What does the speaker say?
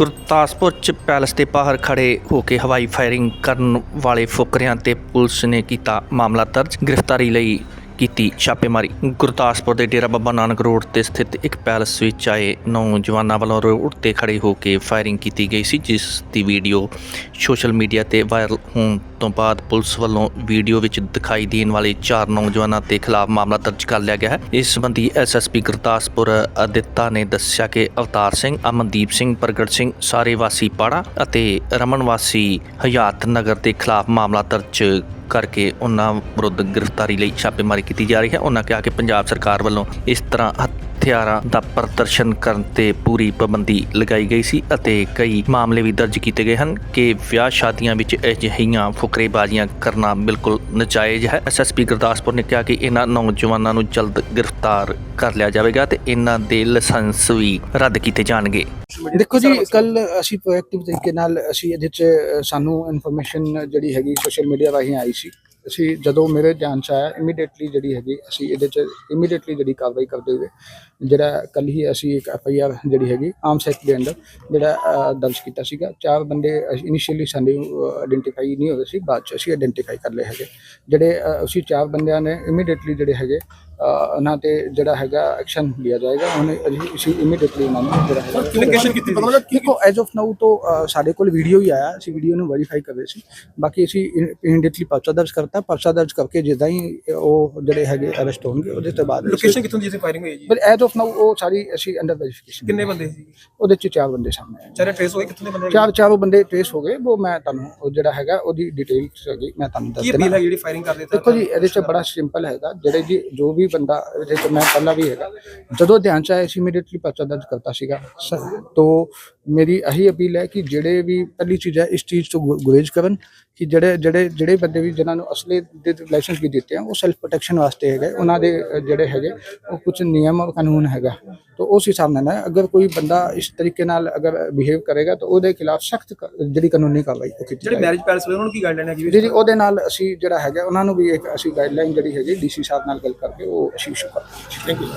ਗੁਰਦਾਸਪੁਰ ਚ ਪੈਲਸ ਦੇ ਬਾਹਰ ਖੜੇ ਹੋ ਕੇ ਹਵਾਈ ਫਾਇਰਿੰਗ ਕਰਨ ਵਾਲੇ ਫੁਕਰਿਆਂ ਤੇ ਪੁਲਿਸ ਨੇ ਕੀਤਾ ਮਾਮਲਾ ਦਰਜ। ਗ੍ਰਿਫਤਾਰੀ ਲਈ ਕੀਤੀ ਛਾਪੇਮਾਰੀ। ਗੁਰਦਾਸਪੁਰ ਦੇ ਡੇਰਾ ਬਾਬਾ ਨਾਨਕ ਰੋਡ ਤੇ ਸਥਿਤ ਇੱਕ ਪੈਲਸ ਵਿੱਚ ਆਏ ਨੌਜਵਾਨਾਂ ਵੱਲੋਂ ਰੋਡ ਤੇ ਖੜੇ ਹੋ ਕੇ ਫਾਇਰਿੰਗ ਕੀਤੀ ਗਈ ਸੀ, ਜਿਸ ਦੀ ਵੀਡੀਓ ਸੋਸ਼ਲ ਮੀਡੀਆ ਤੇ ਵਾਇਰਲ ਹੋਣ ਤੋਂ ਬਾਅਦ ਪੁਲਿਸ ਵੱਲੋਂ ਵੀਡੀਓ ਵਿੱਚ ਦਿਖਾਈ ਦੇਣ ਵਾਲੇ ਚਾਰ ਨੌਜਵਾਨਾਂ ਦੇ ਖਿਲਾਫ ਮਾਮਲਾ ਦਰਜ ਕਰ ਲਿਆ ਗਿਆ ਹੈ। ਇਸ ਸੰਬੰਧੀ ਐਸਐਸਪੀ ਗੁਰਦਾਸਪੁਰ ਅਦਿੱਤਾ ਨੇ ਦੱਸਿਆ ਕਿ ਅਵਤਾਰ ਸਿੰਘ, ਅਮਨਦੀਪ ਸਿੰਘ, ਪ੍ਰਗਟ ਸਿੰਘ, ਸਾਰੇ ਵਾਸੀ ਪਾੜਾ ਅਤੇ ਰਮਨ ਵਾਸੀ ਹਯਾਤ ਨਗਰ ਦੇ ਖਿਲਾਫ ਮਾਮਲਾ ਦਰਜ ਕਰਕੇ ਉਹਨਾਂ ਵਿਰੁੱਧ ਗ੍ਰਿਫਤਾਰੀ ਲਈ ਛਾਪੇਮਾਰੀ ਕੀਤੀ ਜਾ ਰਹੀ ਹੈ। ਉਹਨਾਂ ਕਿਹਾ ਕਿ ਪੰਜਾਬ ਸਰਕਾਰ ਵੱਲੋਂ ਇਸ ਤਰ੍ਹਾਂ ਹਥਿਆਰਾਂ ਦਾ ਪ੍ਰਦਰਸ਼ਨ ਕਰਨ ਤੇ ਪੂਰੀ ਪਾਬੰਦੀ ਲਗਾਈ ਗਈ ਸੀ ਅਤੇ ਕਈ ਮਾਮਲੇ ਵੀ ਦਰਜ ਕੀਤੇ ਗਏ ਹਨ ਕਿ ਵਿਆਹ ਸ਼ਾਦੀਆਂ ਵਿੱਚ ਅਜਿਹੀਆਂ ਫੁਕਰੇਬਾਜ਼ੀਆਂ ਕਰਨਾ ਬਿਲਕੁਲ ਨਜਾਇਜ਼ ਹੈ। ਐਸਐਸਪੀ ਗੁਰਦਾਸਪੁਰ ਨੇ ਕਿਹਾ ਕਿ ਇਹਨਾਂ ਨੌਜਵਾਨਾਂ ਨੂੰ ਜਲਦ ਗ੍ਰਿਫਤਾਰ ਕਰ ਲਿਆ ਜਾਵੇਗਾ ਤੇ ਇਹਨਾਂ ਦੇ ਲਾਇਸੈਂਸ ਵੀ ਰੱਦ ਕੀਤੇ ਜਾਣਗੇ। ਦੇਖੋ ਜੀ, ਕੱਲ ਅਸੀਂ ਪ੍ਰੋਐਕਟਿਵ ਤਰੀਕੇ ਨਾਲ ਅਸੀਂ ਇਹਦੇ ਚ ਸਾਨੂੰ ਇਨਫੋਰਮੇਸ਼ਨ ਜਿਹੜੀ ਹੈਗੀ ਸੋਸ਼ਲ ਮੀਡੀਆ ਰਾਹੀਂ ਆਈ ਸੀ। ਅਸੀਂ ਜਦੋਂ ਮੇਰੇ ਧਿਆਨ ਚ ਆਇਆ ਇਮੀਡੀਏਟਲੀ ਜਿਹੜੀ ਹੈਗੀ, ਅਸੀਂ ਇਹਦੇ ਚ ਇਮੀਡੀਏਟਲੀ ਜਿਹੜੀ ਕਾਰਵਾਈ ਕਰਦੇ ਹੋਏ, ਜਿਹੜਾ ਕੱਲ ਹੀ ਅਸੀਂ ਇੱਕ ਐਫ ਆਈ ਆਰ ਜਿਹੜੀ ਹੈਗੀ ਆਮ ਸੈਕਟ ਦੇ ਅੰਦਰ ਜਿਹੜਾ ਦਰਜ ਕੀਤਾ ਸੀਗਾ। ਚਾਰ ਬੰਦੇ ਇਨੀਸ਼ੀਅਲੀ ਸਾਡੇ ਆਇਡੈਂਟੀਫਾਈ ਨਹੀਂ ਹੋਏ ਸੀ, ਬਾਅਦ ਚ ਅਸੀਂ ਆਇਡੈਂਟੀਫਾਈ ਕਰ ਲਏ ਹੈਗੇ। ਜਿਹੜੇ ਅਸੀਂ ਚਾਰ ਬੰਦਿਆਂ ਨੇ ਇਮੀਡੀਏਟਲੀ ਜਿਹੜੇ ਹੈਗੇ ਉਹਨਾਂ ਤੇ ਜਿਹੜਾ ਹੈਗਾ ਐਕਸ਼ਨ ਲਿਆ ਜਾਏਗਾ। ਉਹਨੇ ਅਸੀਂ ਇਮੀਡੀਏਟਲੀ ਉਹਨਾਂ ਨੂੰ ਜਿਹੜਾ ਹੈਗਾ ਕਮਿਊਨੀਕੇਸ਼ਨ ਕੀਤੀ ਪਤਾ ਲੱਗਾ? ਕੀ ਦੇਖੋ ਐਜ਼ ਆਫ ਨਾਊ ਤੋਂ ਸਾਡੇ ਕੋਲ ਵੀਡੀਓ ਹੀ ਆਇਆ। ਅਸੀਂ ਵੀਡੀਓ ਨੂੰ ਵੈਰੀਫਾਈ ਕਰ ਰਹੇ ਸੀ। ਬਾਕੀ ਅਸੀਂ ਇਮੀਡੀਏਟਲੀ ਪਰਚਾ ਦਰਜ ਕਰਤਾ। ਪਰਚਾ ਦਰਜ ਕਰਕੇ ਜਿੱਦਾਂ ਹੀ ਉਹ ਜਿਹੜੇ ਹੈਗੇ ਅਰੈਸਟ ਹੋਣਗੇ ਉਹਦੇ ਤੋਂ ਬਾਅਦ ਲੋਕੇਸ਼ਨ ਕਿੱਥੋਂ ਦੀ ਜਿੱਥੇ ਫਾਇਰਿੰਗ ਹੋਈ ਜੀ? ਪਰ ਐਜ਼ ਆਫ ਨਾਊ ਉਹ ਸਾਰੀ ਅਸੀਂ ਅੰਡਰ ਵੈਰੀਫਿਕੇਸ਼ਨ ਕਿੰਨੇ ਬੰਦੇ ਸੀ? ਉਹਦੇ ਚ ਚਾਰ ਬੰਦੇ ਸਾਹਮਣੇ ਆਏ ਚਾਰੇ ਟ੍ਰੇਸ ਹੋਏ? ਦੇ ਬੰਦੇ? ਚਾਰ ਚਾਰੋਂ ਬੰਦੇ ਟ੍ਰੇਸ ਹੋ ਗਏ। ਉਹ ਮੈਂ ਤੁਹਾਨੂੰ ਉਹ ਜਿਹੜਾ ਹੈਗਾ ਉਹਦੀ ਡਿਟੇਲਸ ਹੈਗੀ ਮੈਂ ਤੁਹਾਨੂੰ ਦੱਸ ਕੀ ਦੇਣਾ ਅਪੀਲ ਹੈ ਜਿਹੜੀ ਫਾਇਰਿੰਗ ਕਰਦੇ ਤਾਂ ਦੇਖੋ ਜੀ ਇਹਦੇ ਚ ਬੜਾ ਸਿੰਪਲ ਹੈਗਾ। ਜਿਹੜੇ ਜੀ ਜੋ ਵੀ ਬੰਦਾ ਇਹਦੇ ਮੈਂ ਪਹਿਲਾਂ ਵੀ ਹੈਗਾ। ਜਦੋਂ ਧਿਆਨ ਚ ਆਇਆ ਸੀ ਇਮੀਡੀਏਟਲੀ ਪਰਚਾ ਦਰਜ ਕਰਤਾ ਸੀਗਾ। ਤੋ ਮੇਰੀ ਇਹੀ ਅਪੀਲ ਹੈ ਕਿ ਜਿਹੜੇ ਵੀ ਪਹਿਲੀ ਚੀਜ਼ ਹੈ ਇਸ ਚੀਜ਼ ਤੋਂ ਗੁਰੇਜ਼ ਕਰਨ ਕਿ ਜਿਹੜੇ ਜਿਹੜੇ ਜਿਹੜੇ ਬੰਦੇ ਵੀ ਜਿਨ੍ਹਾਂ ਨੂੰ ਅਸਲੇ ਦੇ ਲਾਇਸੈਂਸ ਵੀ ਦਿੱਤੇ ਆ ਉਹ ਸੈਲਫ ਪ੍ਰੋਟੈਕਸ਼ਨ ਵਾਸਤੇ ਹੈਗੇ। ਉਹਨਾਂ ਦੇ ਜਿਹੜੇ ਹੈਗੇ ਉਹ ਕੁਝ ਨਿਯਮ ਔਰ ਕਾਨੂੰਨ ਹੈਗਾ। ਤੋ ਉਸ ਹਿਸਾਬ ਨਾਲ ਅਗਰ ਕੋਈ ਬੰਦਾ ਇਸ ਤਰੀਕੇ ਨਾਲ ਅਗਰ ਬਿਹੇਵ ਕਰੇਗਾ ਤਾਂ ਉਹਦੇ ਖਿਲਾਫ ਸਖਤ ਜਿਹੜੀ ਕਾਨੂੰਨੀ ਕਾਰਵਾਈ ਕੀਤੀ ਜਿਹੜੇ ਜਾਏਗੀ। ਮੈਰਿਜ ਪੈਲਸ ਉਹਨਾਂ ਨੂੰ ਕੀ ਗਾਈਡਲਾਈਨ ਹੈਗੀ? ਜੀ ਜੀ ਉਹਦੇ ਨਾਲ ਅਸੀਂ ਜਿਹੜਾ ਹੈਗਾ ਉਹਨਾਂ ਨੂੰ ਵੀ ਇੱਕ ਅਸੀਂ ਗਾਈਡਲਾਈਨ ਜਿਹੜੀ ਹੈਗੀ ਡੀਸੀ ਸਾਹਿਬ ਨਾਲ ਗੱਲ ਕਰਕੇ ਉਹ ਅਸੀਂ ਇਸ਼ੂ ਕਰਾਂਗੇ ਥੈਂਕ ਯੂ